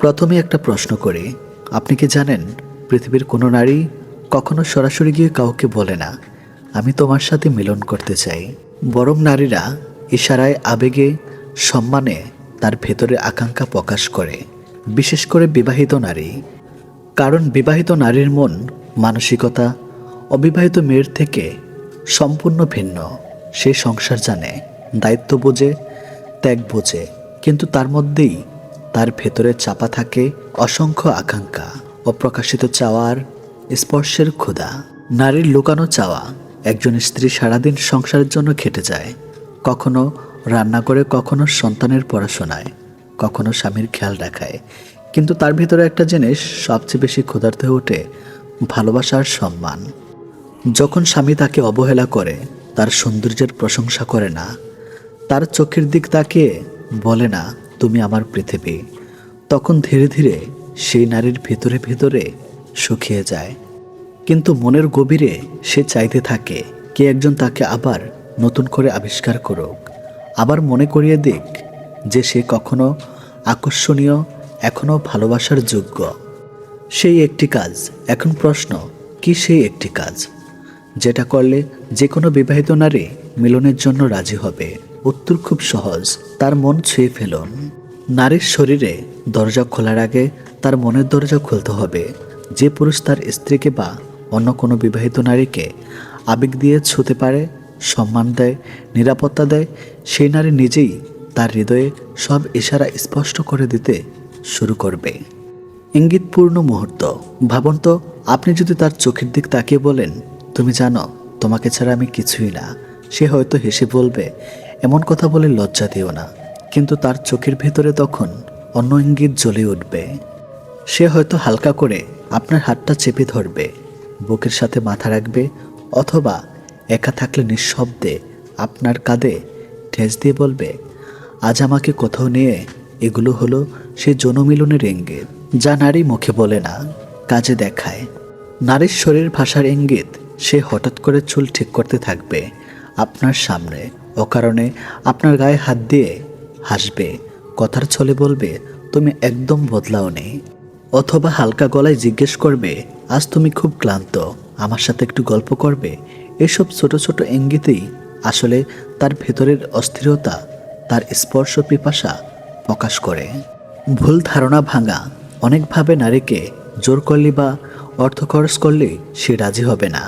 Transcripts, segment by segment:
প্রথমে একটা প্রশ্ন করি, আপনি কি জানেন পৃথিবীর কোনো নারী কখনো সরাসরি গিয়ে কাউকে বলে না, আমি তোমার সাথে মিলন করতে চাই বরং নারীরা ইশারায়, আবেগে, সম্মানে তার ভেতরে আকাঙ্ক্ষা প্রকাশ করে, বিশেষ করে বিবাহিত নারী। কারণ বিবাহিত নারীর মন মানসিকতা, অবিবাহিত মেয়ের থেকে সম্পূর্ণ ভিন্ন। সে সংসার জানে, দায়িত্ব বোঝে, ত্যাগ বোঝে, কিন্তু তার মধ্যেই তার ভেতরে চাপা থাকে অসংখ্য আকাঙ্ক্ষা অপ্রকাশিত চাওয়ার স্পর্শের ক্ষুধা। নারীর লুকানো চাওয়া একজন স্ত্রী সারাদিন সংসারের জন্য খেটে যায়। কখনো রান্না করে, কখনো সন্তানের পড়াশোনায়, কখনো স্বামীর খেয়াল রাখায়। কিন্তু তার ভিতরে একটা জিনিস সবচেয়ে বেশি ক্ষুধার্ত হয়ে ওঠে ভালোবাসার সম্মান। যখন স্বামী তাকে অবহেলা করে, তার সৌন্দর্যের প্রশংসা করে না, তার চোখের দিক তাকিয়ে বলে না তুমি আমার পৃথিবী। তখন ধীরে ধীরে সেই নারীর ভেতরে ভেতরে শুকিয়ে যায়। কিন্তু মনের গভীরে সে চাইতে থাকে, কে একজন তাকে আবার নতুন করে আবিষ্কার করুক? আবার মনে করিয়ে দিক যে সে কখনো আকর্ষণীয় এখনও ভালোবাসার যোগ্য। সেই একটি কাজ। এখন প্রশ্ন, কি সেই একটি কাজ? যেটা করলে যে কোনো বিবাহিত নারী মিলনের জন্য রাজি হবে। উত্তর খুব সহজ, তার মন ছুঁয়ে ফেলুন নারীর শরীরে দরজা খোলার আগে তার মনের দরজা খুলতে হবে। যে পুরুষ তার স্ত্রীকে বা অন্য কোনো বিবাহিত নারীকে আবেগ দিয়ে ছুতে পারে, সম্মান দেয়, নিরাপত্তা দেয়, সেই নারী নিজেই তার হৃদয়ে সব ইশারা স্পষ্ট করে দিতে শুরু করবে। ইঙ্গিতপূর্ণ মুহূর্ত। ভাবুন তো, আপনি যদি তার চোখের দিক তাকিয়ে বলেন, তুমি জানো, তোমাকে ছাড়া আমি কিছুই না। সে হয়তো হেসে বলবে, এমন কথা বলে লজ্জা দিও না। কিন্তু তার চোখের ভেতরে তখন অন্য ইঙ্গিত জ্বলে উঠবে। সে হয়তো হালকা করে আপনার হাতটা চেপে ধরবে, বুকের সাথে মাথা রাখবে, অথবা একা থাকলে নিঃশব্দে আপনার কাঁধে ঠেস দিয়ে বলবে, আজ আমাকে কোথাও নিয়ে এগুলো হলো সে জনমিলনের ইঙ্গিত, যা নারী মুখে বলে না, কাজে দেখায়। নারীর শরীর ভাষার ইঙ্গিত সে হঠাৎ করে চুল ঠিক করতে থাকবে আপনার সামনে। অকারণে আপনার গায়ে হাত দিয়ে হাসবে, কথার ছলে বলবে, তুমি একদম বদলাও নেই অথবা হালকা গলায় জিজ্ঞেস করবে, আজ তুমি খুব ক্লান্ত, আমার সাথে একটু গল্প করবে? এসব ছোট ছোট ইঙ্গিতেই আসলে তার ভেতরের অস্থিরতা, তার স্পর্শ পিপাসা প্রকাশ করে। ভুল ধারণা ভাঙা অনেকভাবে নারীকে জোর করলে বা অর্থ খরচ করলে সে রাজি হবে না।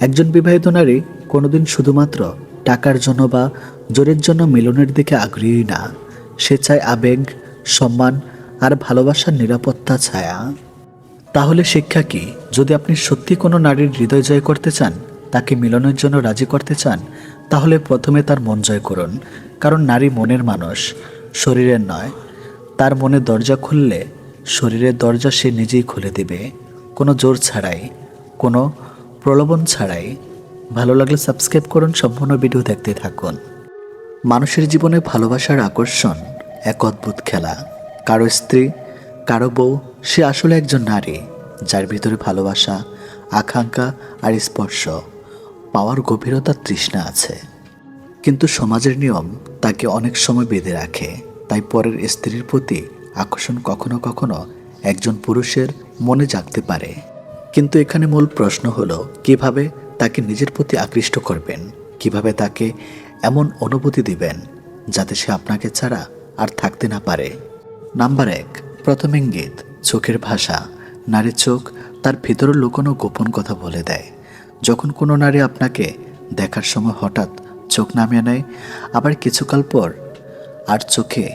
একজন বিবাহিত নারী কোনোদিন শুধুমাত্র টাকার জন্য বা জোরের জন্য মিলনের দিকে আগ্রহী না। সে চায় আবেগ, সম্মান আর ভালোবাসার নিরাপত্তা ছায়া। তাহলে শিক্ষা কি? যদি আপনি সত্যি কোনো নারীর হৃদয় জয় করতে চান, তাকে মিলনের জন্য রাজি করতে চান, তাহলে প্রথমে তার মন জয় করুন। কারণ নারী মনের মানুষ, শরীরের নয়। তার মনে দরজা খুললে শরীরের দরজা সে নিজেই খুলে দিবে। কোনো জোর ছাড়াই, কোনো প্রলোভন ছাড়াই ভালো লাগলে সাবস্ক্রাইব করুন, সম্পূর্ণ ভিডিও দেখতে থাকুন। মানুষের জীবনে ভালোবাসার আকর্ষণ এক অদ্ভুত খেলা। কারও স্ত্রী, কারও বউ, সে আসলে একজন নারী, যার ভিতরে ভালোবাসা, আকাঙ্ক্ষা আর স্পর্শ, পাওয়ার গভীরতা তৃষ্ণা আছে। কিন্তু সমাজের নিয়ম তাকে অনেক সময় বেঁধে রাখে, তাই পরের স্ত্রীর প্রতি আকর্ষণ কখনো কখনো একজন পুরুষের মনে জাগতে পারে। কিন্তু এখানে মূল প্রশ্ন হলো, কীভাবে তাকে নিজের প্রতি আকৃষ্ট করবেন। কীভাবে তাকে এমন অনুভূতি দিবেন যাতে সে আপনাকে ছাড়া আর থাকতে না পারে? নাম্বার এক, প্রথম ইঙ্গিত, চোখের ভাষা। নারীর চোখ তার ভিতরে লুকোনো গোপন কথা বলে দেয়। যখন কোনো নারী আপনাকে দেখার সময় হঠাৎ চোখ নামিয়ে নেয়, আবার কিছুকাল পর আর চোখে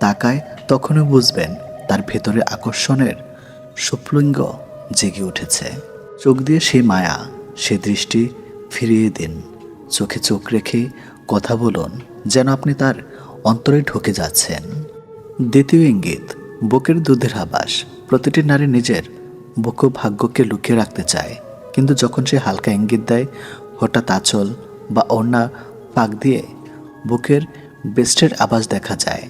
তাকায় তখনও বুঝবেন তার ভেতরে আকর্ষণের সুপ্লিঙ্গ জেগে উঠেছে। চোখ দিয়ে সে মায়া সে দৃষ্টি ফিরিয়ে দিন। চোখে চোখ রেখে কথা বলুন, যেন আপনি তার অন্তরে ঢুকে যাচ্ছেন। দ্বিতীয় ইঙ্গিত, বুকের দুধের আবাস। প্রতিটি নারী নিজের বুক ভাগ্যকে লুকিয়ে রাখতে চায়। কিন্তু যখন সে হালকা ইঙ্গিত দেয়, হঠাৎ আঁচল বা ওড়না পাক দিয়ে বুকের বেস্টের আবাস দেখা যায়।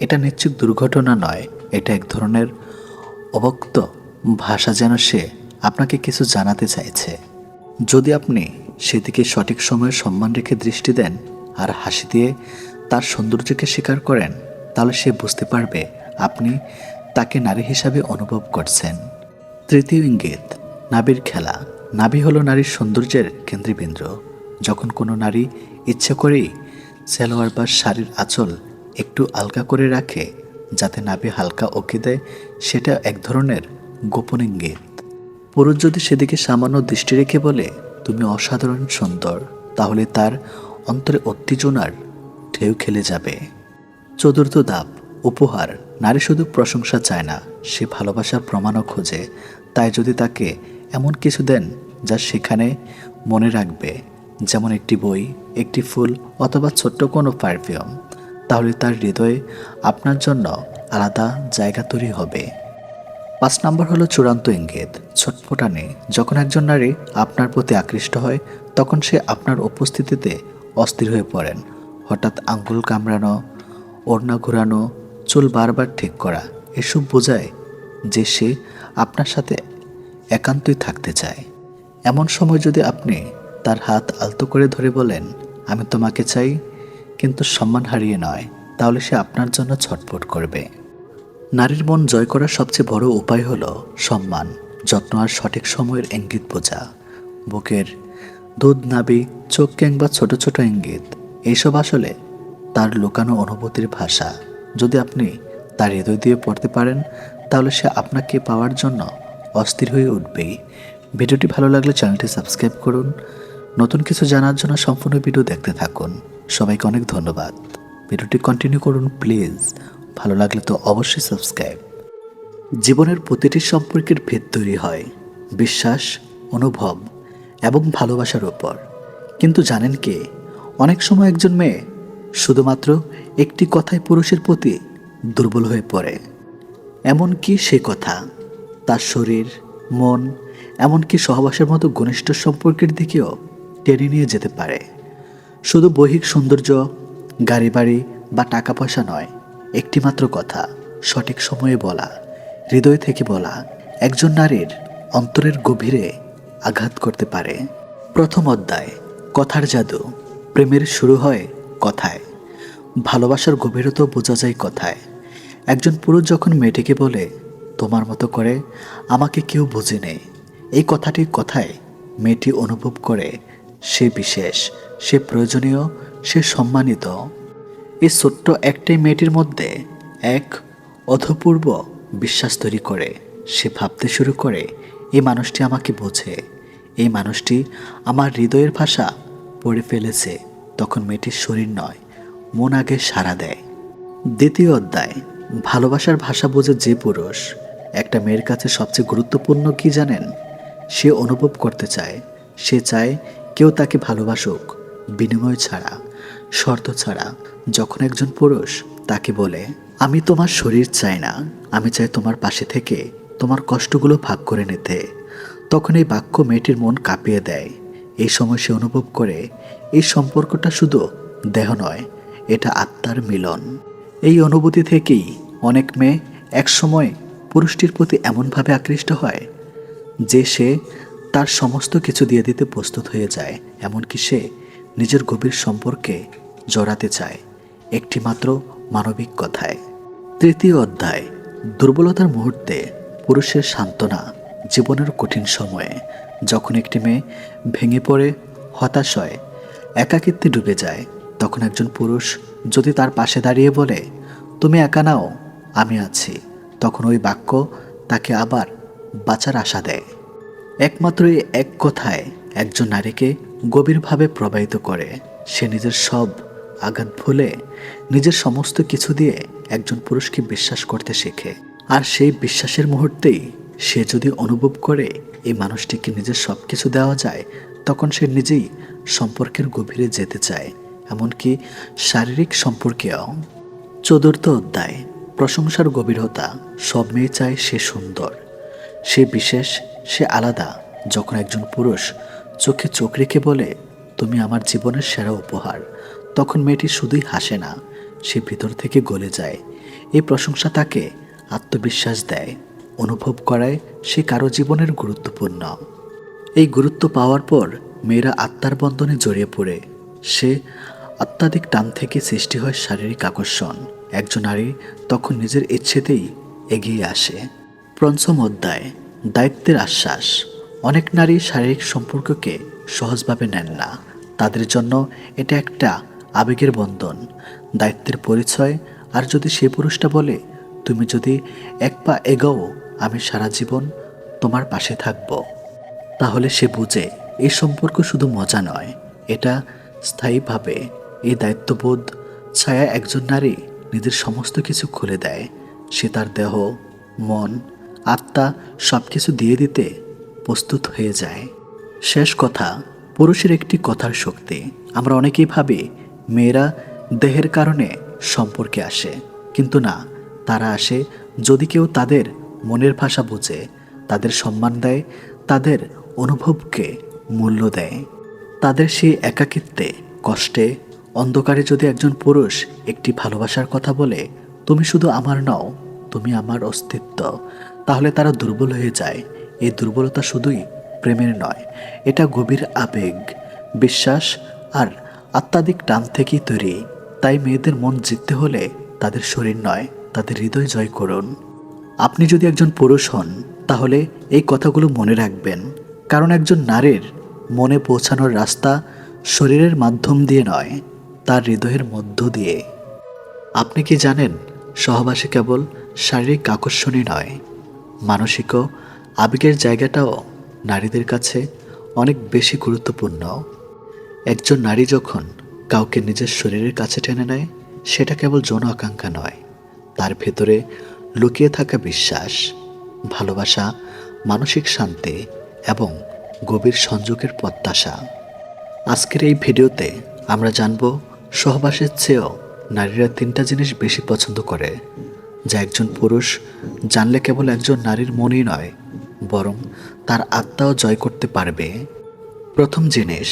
এটা নিশ্চিত দুর্ঘটনা নয়, এটা এক ধরনের অবক্ত ভাষা যেন সে আপনাকে কিছু জানাতে চাইছে। যদি আপনি সেদিকে সঠিক সময়ে সম্মান রেখে দৃষ্টি দেন আর হাসি দিয়ে তার সৌন্দর্যকে স্বীকার করেন, তাহলে সে বুঝতে পারবে আপনি তাকে নারী হিসাবে অনুভব করছেন। তৃতীয় ইঙ্গিত নাবির খেলা। নাভি হলো নারীর সৌন্দর্যের কেন্দ্রবিন্দু। যখন কোনো নারী ইচ্ছে করেই সেলোয়ার বা শাড়ির আঁচল একটু আলগা করে রাখে, যাতে নাভি হালকা ওকে দেয়, সেটা এক ধরনের গোপন ইঙ্গিত। পুরুষ যদি সেদিকে সামান্য দৃষ্টি রেখে বলে, তুমি অসাধারণ সুন্দর, তাহলে তার অন্তরে উত্তেজনার ঢেউ খেলে যাবে। চতুর্থ ধাপ, উপহার। নারী শুধু প্রশংসা চায় না, সে ভালোবাসার প্রমাণও খোঁজে। তাই যদি তাকে এমন কিছু দেন যা সেখানে মনে রাখবে, যেমন একটি বই, একটি ফুল অথবা ছোট্ট কোনো পারফিউম, তাহলে তার হৃদয়ে আপনার জন্য আলাদা জায়গা তৈরি হবে। পাঁচ নম্বর হলো চূড়ান্ত ইঙ্গিত। ছটফটানি, যখন একজন নারী আপনার প্রতি আকৃষ্ট হয়, তখন সে আপনার উপস্থিতিতে অস্থির হয়ে পড়েন। হঠাৎ আঙ্গুল কামড়ানো, ওড়না ঘোরানো, চুল বারবার ঠিক করা, এসব বোঝায় যে সে আপনার সাথে একান্তই থাকতে চায়। এমন সময় যদি আপনি তার হাত আলতো করে ধরে বলেন, আমি তোমাকে চাই, কিন্তু সম্মান হারিয়ে নয় তাহলে সে আপনার জন্য ছটফট করবে। নারীর মন জয় করার সবচেয়ে বড় উপায় হলো সম্মান, যত্ন আর সঠিক সময়ের ইঙ্গিত বোঝা। বুকের দুধ নাবি, চোখ কিংবা ছোট ছোট ইঙ্গিত, এইসব আসলে তার লুকানো অনুভূতির ভাষা। যদি আপনি তার হৃদয় দিয়ে পড়তে পারেন, তাহলে সে আপনাকে পাওয়ার জন্য অস্থির হয়ে উঠবেই। ভিডিওটি ভালো লাগলে চ্যানেলটি সাবস্ক্রাইব করুন। নতুন কিছু জানার জন্য সম্পূর্ণ ভিডিও দেখতে থাকুন। সবাইকে অনেক ধন্যবাদ। ভিডিওটি কন্টিনিউ করুন প্লিজ ভালো লাগলে তো অবশ্যই সাবস্ক্রাইব জীবনের প্রতিটি সম্পর্কের ভেদ তৈরি হয়, বিশ্বাস, অনুভব এবং ভালোবাসার উপর। কিন্তু জানেন কি, অনেক সময় একজন মেয়ে শুধুমাত্র একটি কথায় পুরুষের প্রতি দুর্বল হয়ে পড়ে। এমনকি সে কথা, তার শরীর, মন, এমনকি সহবাসের মতো ঘনিষ্ঠ সম্পর্কের দিকেও টেনে নিয়ে যেতে পারে। শুধু বৈহিক সৌন্দর্য গাড়ি বাড়ি বা টাকা পয়সা নয় একটিমাত্র কথা, সঠিক সময়ে বলা, হৃদয় থেকে বলা, একজন নারীর অন্তরের গভীরে আঘাত করতে পারে। প্রথম অধ্যায়, কথার জাদু, প্রেমের শুরু হয় কথায়। ভালোবাসার গভীরতা বোঝা যায় কথায়। একজন পুরুষ যখন মেয়েটিকে বলে, তোমার মতো করে আমাকে কেউ বুঝে নেই। এই কথাটি কথায় মেয়েটি অনুভব করে, সে বিশেষ, সে প্রয়োজনীয়, সে সম্মানিত। এই ছোট্ট একটাই মেয়েটির মধ্যে এক অধপূর্ব বিশ্বাস তৈরি করে। সে ভাবতে শুরু করে, এই মানুষটি আমাকে বোঝে। এই মানুষটি আমার হৃদয়ের ভাষা পড়ে ফেলেছে। তখন মেয়েটির শরীর নয়, মন আগে সাড়া দেয়। দ্বিতীয় অধ্যায়, ভালোবাসার ভাষা বোঝে যে পুরুষ। একটা মেয়ের কাছে সবচেয়ে গুরুত্বপূর্ণ কি জানেন? সে অনুভব করতে চায়। সে চায় কেউ তাকে ভালোবাসুক, বিনিময় ছাড়া। শর্ত ছাড়া যখন একজন পুরুষ তাকে বলে, আমি তোমার শরীর চাই না, আমি চাই তোমার পাশে থেকে তোমার কষ্টগুলো ভাগ করে নিতে, তখন এই বাক্য মেয়েটির মন কাঁপিয়ে দেয়। এই সময় সে অনুভব করে, এই সম্পর্কটা শুধু দেহ নয়, এটা আত্মার মিলন। এই অনুভূতি থেকেই অনেক মেয়ে একসময় পুরুষটির প্রতি এমনভাবে আকৃষ্ট হয়, যে সে তার সমস্ত কিছু দিয়ে দিতে প্রস্তুত হয়ে যায়, এমনকি সে নিজের গভীর সম্পর্কে জড়াতে চায় একটি মাত্র মানবিক কথায়। তৃতীয় অধ্যায়, দুর্বলতার মুহূর্তে পুরুষের সান্ত্বনা, জীবনের কঠিন সময়ে। যখন একটি মেয়ে ভেঙে পড়ে, হতাশ হয়, একাকিত্বে ডুবে যায়, তখন একজন পুরুষ যদি তার পাশে দাঁড়িয়ে বলে, তুমি একা নাও, আমি আছি, তখন ওই বাক্য তাকে আবার বাঁচার আশা দেয়। একমাত্র এই এক কথায় একজন নারীকে গভীরভাবে প্রবাহিত করে। সে নিজের সব আঘাত ভুলে নিজের সমস্ত কিছু দিয়ে একজন পুরুষকে বিশ্বাস করতে শেখে। আর সেই বিশ্বাসের মুহূর্তেই সে যদি অনুভব করে এই মানুষটিকে নিজের সব কিছু দেওয়া যায়, তখন সে নিজেই সম্পর্কের গভীরে যেতে চায়। এমনকি শারীরিক সম্পর্কেও। চতুর্থ অধ্যায়, প্রশংসার গভীরতা। সব মেয়ে চায় সে সুন্দর। সে বিশেষ, সে আলাদা। যখন একজন পুরুষ চোখে চোখ রেখে বলে, তুমি আমার জীবনের সেরা উপহার। তখন মেয়েটি শুধুই হাসে না, সে ভিতর থেকে গলে যায়। এই প্রশংসা তাকে আত্মবিশ্বাস দেয়, অনুভব করায় সে কারও জীবনের গুরুত্বপূর্ণ। এই গুরুত্ব পাওয়ার পর মেয়েরা আত্মার বন্ধনে জড়িয়ে পড়ে। সে অত্যাধিক টান থেকে সৃষ্টি হয় শারীরিক আকর্ষণ। একজন নারী তখন নিজের ইচ্ছেতেই এগিয়ে আসে। পঞ্চম অধ্যায়, দায়িত্বের আশ্বাস। অনেক নারী শারীরিক সম্পর্ককে সহজভাবে নেন না। তাদের জন্য এটা একটা আবেগের বন্ধন, দায়িত্বের পরিচয়, আর যদি সে পুরুষটা বলে, তুমি যদি এক পা এগাও, আমি সারা জীবন তোমার পাশে থাকব, তাহলে সে বুঝে এই সম্পর্ক শুধু মজা নয়, এটা স্থায়ীভাবে এই দায়িত্ববোধ ছায়া একজন নারী নিজের সমস্ত কিছু খুলে দেয়। সে তার দেহ, মন, আত্মা সব কিছু দিয়ে দিতে প্রস্তুত হয়ে যায়। শেষ কথা, পুরুষের একটি কথার শক্তি। আমরা অনেকেই ভাবি মেয়েরা দেহের কারণে সম্পর্কে আসে। কিন্তু না, তারা আসে যদি কেউ তাদের মনের ভাষা বুঝে, তাদের সম্মান দেয়, তাদের অনুভবকে মূল্য দেয়। তাদের সেই একাকিত্বে, কষ্টে, অন্ধকারে যদি একজন পুরুষ একটি ভালোবাসার কথা বলে, তুমি শুধু আমার নও, তুমি আমার অস্তিত্ব তাহলে তারা দুর্বল হয়ে যায়। এই দুর্বলতা শুধুই প্রেমের নয়, এটা গভীর আবেগ, বিশ্বাস আর আত্মাধিক টান থেকেই তৈরি। তাই মেয়েদের মন জিততে হলে তাদের শরীর নয়, তাদের হৃদয় জয় করুন। আপনি যদি একজন পুরুষ হন, তাহলে এই কথাগুলো মনে রাখবেন। কারণ একজন নারীর মনে পৌঁছানোর রাস্তা শরীরের মাধ্যম দিয়ে নয়, তার হৃদয়ের মধ্য দিয়ে। আপনি কি জানেন, সহবাসে কেবল শারীরিক আকর্ষণই নয় মানসিক আবেগের জায়গাটাও নারীদের কাছে অনেক বেশি গুরুত্বপূর্ণ। একজন নারী যখন কাউকে নিজের শরীরের কাছে টেনে নেয়, সেটা কেবল যৌন আকাঙ্ক্ষা নয়। তার ভেতরে লুকিয়ে থাকা বিশ্বাস, ভালোবাসা, মানসিক শান্তি এবং গভীর সংযোগের প্রত্যাশা। আজকের এই ভিডিওতে আমরা জানব, সহবাসের চেয়েও নারীরা তিনটা জিনিস বেশি পছন্দ করে, যা একজন পুরুষ জানলে কেবল একজন নারীর মনই নয়, বরং তার আত্মাও জয় করতে পারবে। প্রথম জিনিস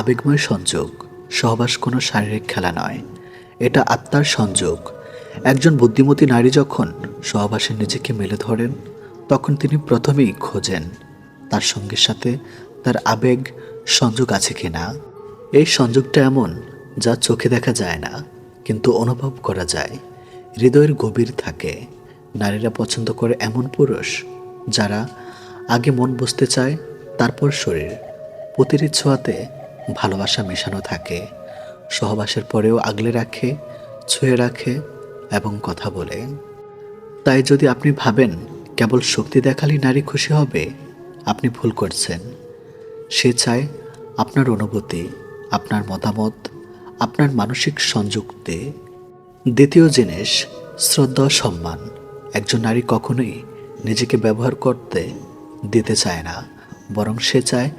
আবেগময় সংযোগ, সহবাস কোনো শারীরিক খেলা নয়। এটা আত্মার সংযোগ। একজন বুদ্ধিমতী নারী যখন সহবাসে নিজেকে মেলে ধরেন, তখন তিনি প্রথমেই খোঁজেন তার সঙ্গীর সাথে তার আবেগ সংযোগ আছে কি না এই সংযোগটা এমন যা চোখে দেখা যায় না, কিন্তু অনুভব করা যায়। হৃদয়ের গভীর থাকে। নারীরা পছন্দ করে এমন পুরুষ যারা আগে মন বসতে চায়, তারপর শরীর। প্রতিটি ছোঁয়াতে ভালোবাসা মেশানো থাকে। সহবাসের পরেও আগলে রাখে, ছুঁয়ে রাখে এবং কথা বলে। তাই যদি আপনি ভাবেন কেবল শক্তি দেখালেই নারী খুশি হবে, আপনি ভুল করছেন। সে চায় আপনার অনুভূতি, আপনার মতামত, আপনার মানসিক সংযুক্তি। দ্বিতীয় জিনিস, শ্রদ্ধা সম্মান। একজন নারী কখনোই নিজেকে ব্যবহার করতে দিতে চায় না। বরং সে চায়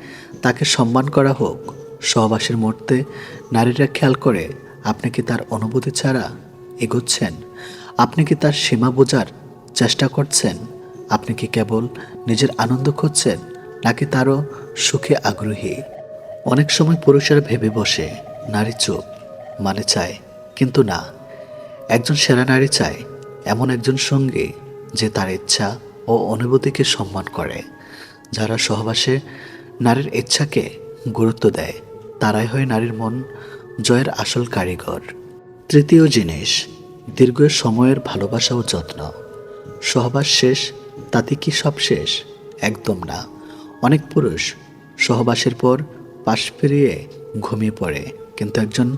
তাকে সম্মান করা হোক সহবাসের মুহূর্তে নারীরা খেয়াল করে আপনি কি তার অনুভূতি ছাড়া এগোচ্ছেন? আপনি কি তার সীমা বোঝার চেষ্টা করছেন? আপনি কি কেবল নিজের আনন্দ খুঁজছেন নাকি তারও সুখে আগ্রহী? অনেক সময় পুরুষেরা ভেবে বসে, নারী চোখ মানে চায়, কিন্তু না। একজন সেরা নারী চায় এমন একজন সঙ্গী যে তার ইচ্ছা ও অনুভূতিকে সম্মান করে, যারা সহবাসে নারীর ইচ্ছাকে গুরুত্ব দেয়। তারাই হয় নারীর মন, জয়ের আসল কারিগর। তৃতীয় জিনিস, দীর্ঘ সময়ের ভালোবাসা ও যত্ন। সহবাস শেষ, তাতে কি সব শেষ? একদম না। অনেক পুরুষ সহবাসের পর পাশ ফিরিয়ে ঘুমিয়ে পড়ে, কিন্তু একজন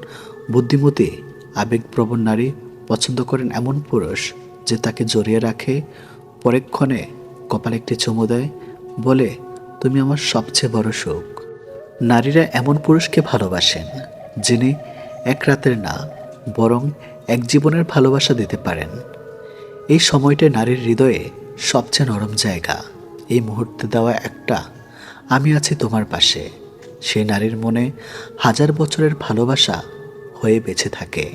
বুদ্ধিমতী, আবেগপ্রবণ নারী পছন্দ করেন এমন পুরুষ যে তাকে জড়িয়ে রাখে, পরেক্ষণে কপালে একটি চুমু দেয়, বলে, তুমি আমার সবচেয়ে বড় সুখ নারীরা এমন পুরুষকে ভালোবাসেন, যিনি এক রাতের না, বরং এক জীবনের ভালোবাসা দিতে পারেন। এই সময়টা নারীর হৃদয়ে সবচেয়ে নরম জায়গা। এই মুহূর্তে দেওয়া একটা, আমি আছি তোমার পাশে সেই নারীর মনে হাজার বছরের ভালোবাসা হয়ে বেঁচে থাকে।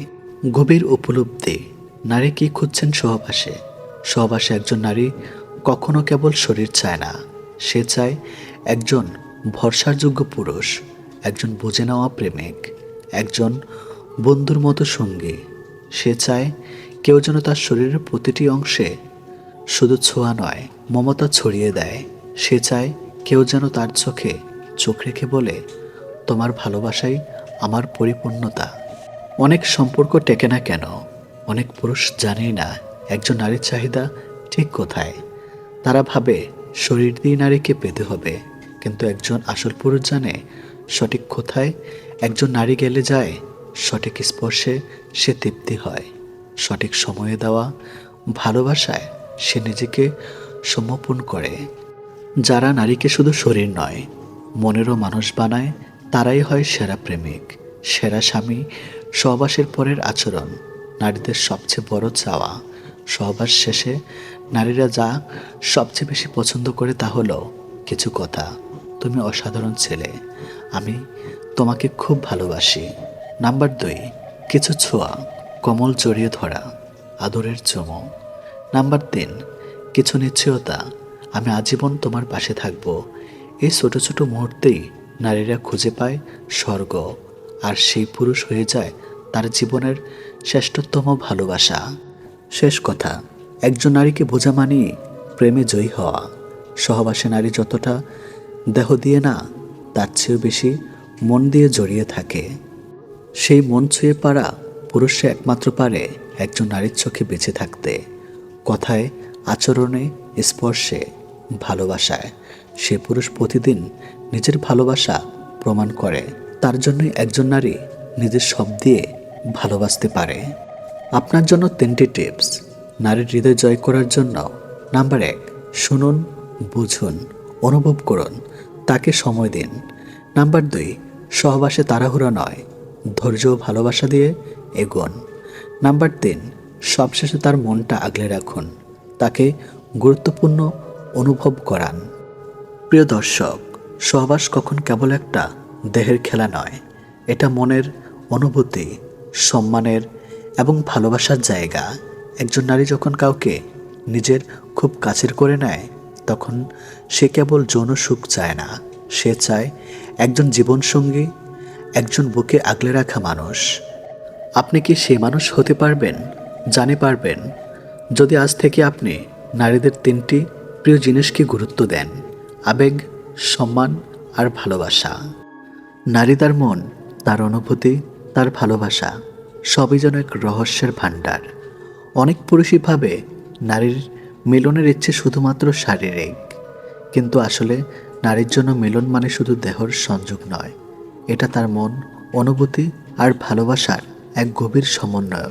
গভীর উপলব্ধি, নারী কি খুঁজছেন সহবাসে? সহবাসে একজন নারী কখনো কেবল শরীর চায় না, সে চায় একজন ভরসার যোগ্য পুরুষ, একজন বুঝে নেওয়া প্রেমিক, একজন বন্ধুর মতো সঙ্গী। সে চায় কেউ যেন তার শরীরের প্রতিটি অংশে শুধু ছোঁয়া নয়, মমতা ছড়িয়ে দেয়। সে চায় কেউ যেন তার চোখে চোখ রেখে বলে, তোমার ভালোবাসাই আমার পরিপূর্ণতা। অনেক সম্পর্ক টেকে না কেন, অনেক পুরুষ জানেই না একজন নারীর চাহিদা ঠিক কোথায়। তারা ভাবে, শরীর দিয়ে নারীকে পেতে হবে। কিন্তু একজন আসল পুরুষ জানে সঠিক কোথায়, একজন নারী গেলে যায়, সঠিক স্পর্শে সে তৃপ্তি হয়। সঠিক সময়ে দেওয়া, ভালোবাসায় সে নিজেকে সমর্পণ করে। যারা নারীকে শুধু শরীর নয়, মনেরও মানুষ বানায়, তারাই হয় সেরা প্রেমিক, সেরা স্বামী, সহবাসের পরের আচরণ, নারীদের সবচেয়ে বড় চাওয়া। সহবাস শেষে নারীরা যা সবচেয়ে বেশি পছন্দ করে তা হলো কিছু কথা। তুমি অসাধারণ ছেলে। আমি তোমাকে খুব ভালোবাসি। নাম্বার দুই, কিছু ছোঁয়া, কমল জড়িয়ে ধরা, আদরের চুমো। নাম্বার তিন, কিছু নিশ্চয়তা, আমি আজীবন তোমার পাশে থাকব। এই ছোট ছোট মুহূর্তেই নারীরা খুঁজে পায় স্বর্গ, আর সেই পুরুষ হয়ে যায় তার জীবনের শ্রেষ্ঠতম ভালোবাসা। শেষ কথা, একজন নারীকে বোঝা মানেই প্রেমে জয়ী হওয়া। সহবাসে নারী যতটা দেহ দিয়ে না, তার চেয়েও বেশি মন দিয়ে জড়িয়ে থাকে। সেই মন ছুঁয়ে পারা পুরুষে একমাত্র পারে একজন নারীর চোখে বেঁচে থাকতে। কথায়, আচরণে, স্পর্শে, ভালোবাসায়। সে পুরুষ প্রতিদিন নিজের ভালোবাসা প্রমাণ করে। তার জন্যই একজন নারী নিজের সব দিয়ে ভালোবাসতে পারে। আপনার জন্য তিনটি টিপস। নারীর হৃদয় জয় করার জন্য নাম্বার এক, শুনুন, বুঝুন। অনুভব করুন, তাকে সময় দিন। নাম্বার দুই, সহবাসে তাড়াহুড়া নয়, ধৈর্য ভালোবাসা দিয়ে এগোন। নাম্বার তিন, সবশেষে তার মনটা আগলে রাখুন, তাকে গুরুত্বপূর্ণ অনুভব করান। প্রিয় দর্শক, সহবাস কখন কেবল একটা দেহের খেলা নয়, এটা মনের অনুভূতি, সম্মানের এবং ভালোবাসার জায়গা। একজন নারী যখন কাউকে নিজের খুব কাছের করে নেয় তখন সে কেবল যৌন সুখ চায় না, সে চায় একজন জীবনসঙ্গী, একজন বুকে আগলে রাখা মানুষ। আপনি কি সেই মানুষ হতে পারবেন, জানে পারবেন? যদি আজ থেকে আপনি নারীদের তিনটি প্রিয় জিনিসকে গুরুত্ব দেন, আবেগ, সম্মান আর ভালোবাসা। নারী তার মন, তার অনুভূতি, তার ভালোবাসা, সবই যেন এক রহস্যের ভাণ্ডার। অনেক পুরুষই ভাবে নারীর মিলনের ইচ্ছে শুধুমাত্র শারীরিক। কিন্তু আসলে নারীর জন্য মিলন মানে শুধু দেহর সংযোগ নয়। এটা তার মন, অনুভূতি আর ভালোবাসার এক গভীর সমন্বয়।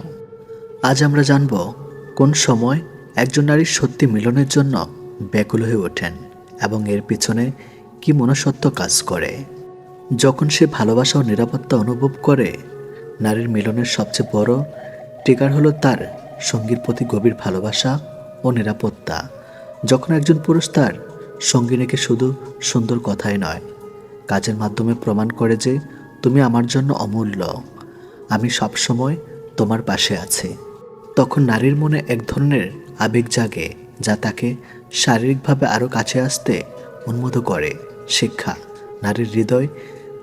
আজ আমরা জানব কোন সময় একজন নারীর সত্যি মিলনের জন্য ব্যাকুল হয়ে ওঠেন এবং এর পিছনে কি মনসত্ব কাজ করে। যখন সে ভালোবাসা ও নিরাপত্তা অনুভব করে, নারীর মিলনের সবচেয়ে বড় টিকার হলো তার সঙ্গীর প্রতি গভীর ভালোবাসা ও নিরাপত্তা। যখন একজন পুরুষ তার, সঙ্গিনীকে শুধু সুন্দর কথাই নয়, কাজের মাধ্যমে প্রমাণ করে যে তুমি আমার জন্য অমূল্য। আমি সবসময় তোমার পাশে আছি। তখন নারীর মনে এক ধরনের আবেগ জাগে, যা তাকে শারীরিকভাবে আরও কাছে আসতে উন্মুক্ত করে। শিক্ষা, নারীর হৃদয়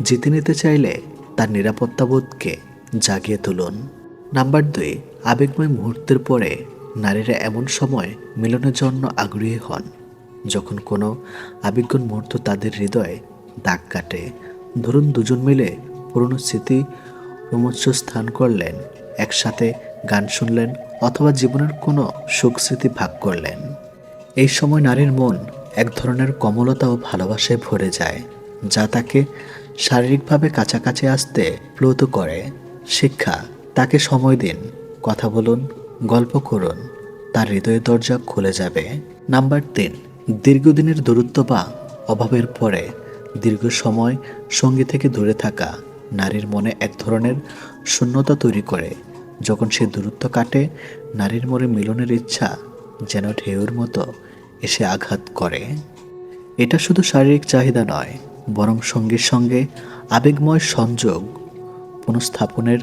জিতে নিতে চাইলে তার নিরাপত্তাবোধকে জাগিয়ে তুলুন। নাম্বার দুই, আবেগময় মুহূর্তের পরে নারীরা এমন সময় মিলনের জন্য আগ্রহী হন, যখন কোনো আবেগন মুহূর্ত তাদের হৃদয়ে দাগ কাটে। ধরুন দুজন মিলে পুরনো স্মৃতি রোমঞ্চ স্থান করলেন, একসাথে গান শুনলেন অথবা জীবনের কোনো সুখ স্মৃতি ভাগ করলেন। এই সময় নারীর মন এক ধরনের কমলতা ও ভালোবাসায় ভরে যায়, যা তাকে শারীরিকভাবে কাছাকাছি আসতে প্লুত করে। শিক্ষা, তাকে সময় দিন, কথা বলুন গল্প করুন। তার হৃদয়ের দরজা খুলে যাবে। নাম্বার তিন, দীর্ঘদিনের দূরত্ব বা অভাবের পরে দীর্ঘ সময় সঙ্গী থেকে দূরে থাকা নারীর মনে এক ধরনের শূন্যতা তৈরি করে। যখন সে দূরত্ব কাটে, নারীর মনে মিলনের ইচ্ছা যেন ঢেউর মতো এসে আঘাত করে। এটা শুধু শারীরিক চাহিদা নয়, বরং সঙ্গীর সঙ্গে আবেগময় সংযোগ, পুনঃস্থাপনের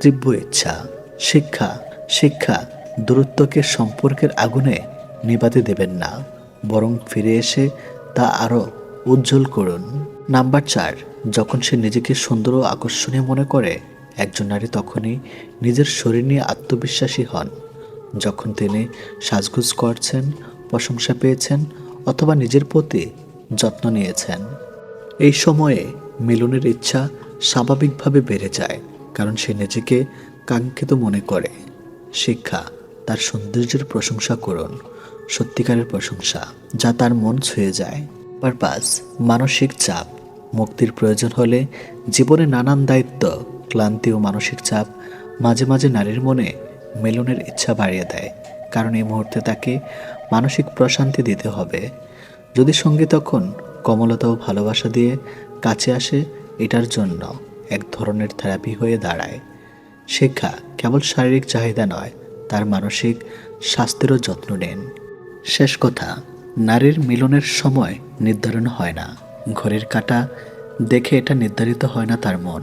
তীব্র ইচ্ছা, শিক্ষা শিক্ষা দূরত্বকে সম্পর্কের আগুনে নিবাতে দেবেন না, বরং ফিরে এসে তা আরও উজ্জ্বল করুন। নাম্বার চার, যখন সে নিজেকে সুন্দর ও আকর্ষণীয় মনে করে, একজন নারী তখনই নিজের শরীর নিয়ে আত্মবিশ্বাসী হন। যখন তিনি সাজগুজ করছেন, প্রশংসা পেয়েছেন, অথবা নিজের প্রতি যত্ন নিয়েছেন, এই সময়ে মিলনের ইচ্ছা স্বাভাবিকভাবে বেড়ে যায়, কারণ সে নিজেকে কাঙ্ক্ষিত মনে করে। শিক্ষা, তার সৌন্দর্যের প্রশংসা করুন। সত্যিকারের প্রশংসা, যা তার মন ছুঁয়ে যায়। পারপাস মানসিক চাপ, মুক্তির প্রয়োজন হলে জীবনে নানান দায়িত্ব, ক্লান্তি ও মানসিক চাপ মাঝে মাঝে নারীর মনে মেলনের ইচ্ছা বাড়িয়ে দেয়, কারণ এই মুহূর্তে তাকে মানসিক প্রশান্তি দিতে হবে। যদি সঙ্গে তখন কমলতা ও ভালোবাসা দিয়ে কাছে আসে, এটার জন্য এক ধরনের থেরাপি হয়ে দাঁড়ায়। শিক্ষা কেবল শারীরিক চাহিদা নয়, তার মানসিক স্বাস্থ্যেরও যত্ন নেন। শেষ কথা, নারীর মিলনের সময় নির্ধারণ হয় না। ঘরের কাটা দেখে এটা নির্ধারিত হয় না তার মন।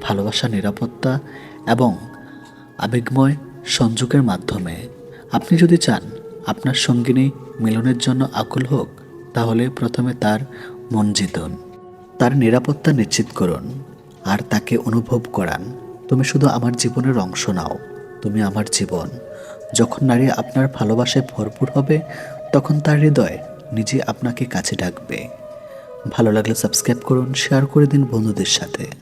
ভালোবাসা, নিরাপত্তা এবং আবেগময় সংযোগের মাধ্যমে। আপনি যদি চান আপনার সঙ্গিনী মিলনের জন্য আকুল হোক, তাহলে প্রথমে তার মন জিতুন। তার নিরাপত্তা নিশ্চিত করুন। আর তাকে অনুভব করান। তুমি শুধু আমার জীবনের অংশ নাও। তুমি আমার জীবন। যখন নারী আপনার ভালোবাসায় ভরপুর হবে, তখন তার হৃদয় নিজে আপনাকে কাছে ডাকবে। ভালো লাগলে সাবস্ক্রাইব করুন, শেয়ার করে দিন বন্ধুদের সাথে।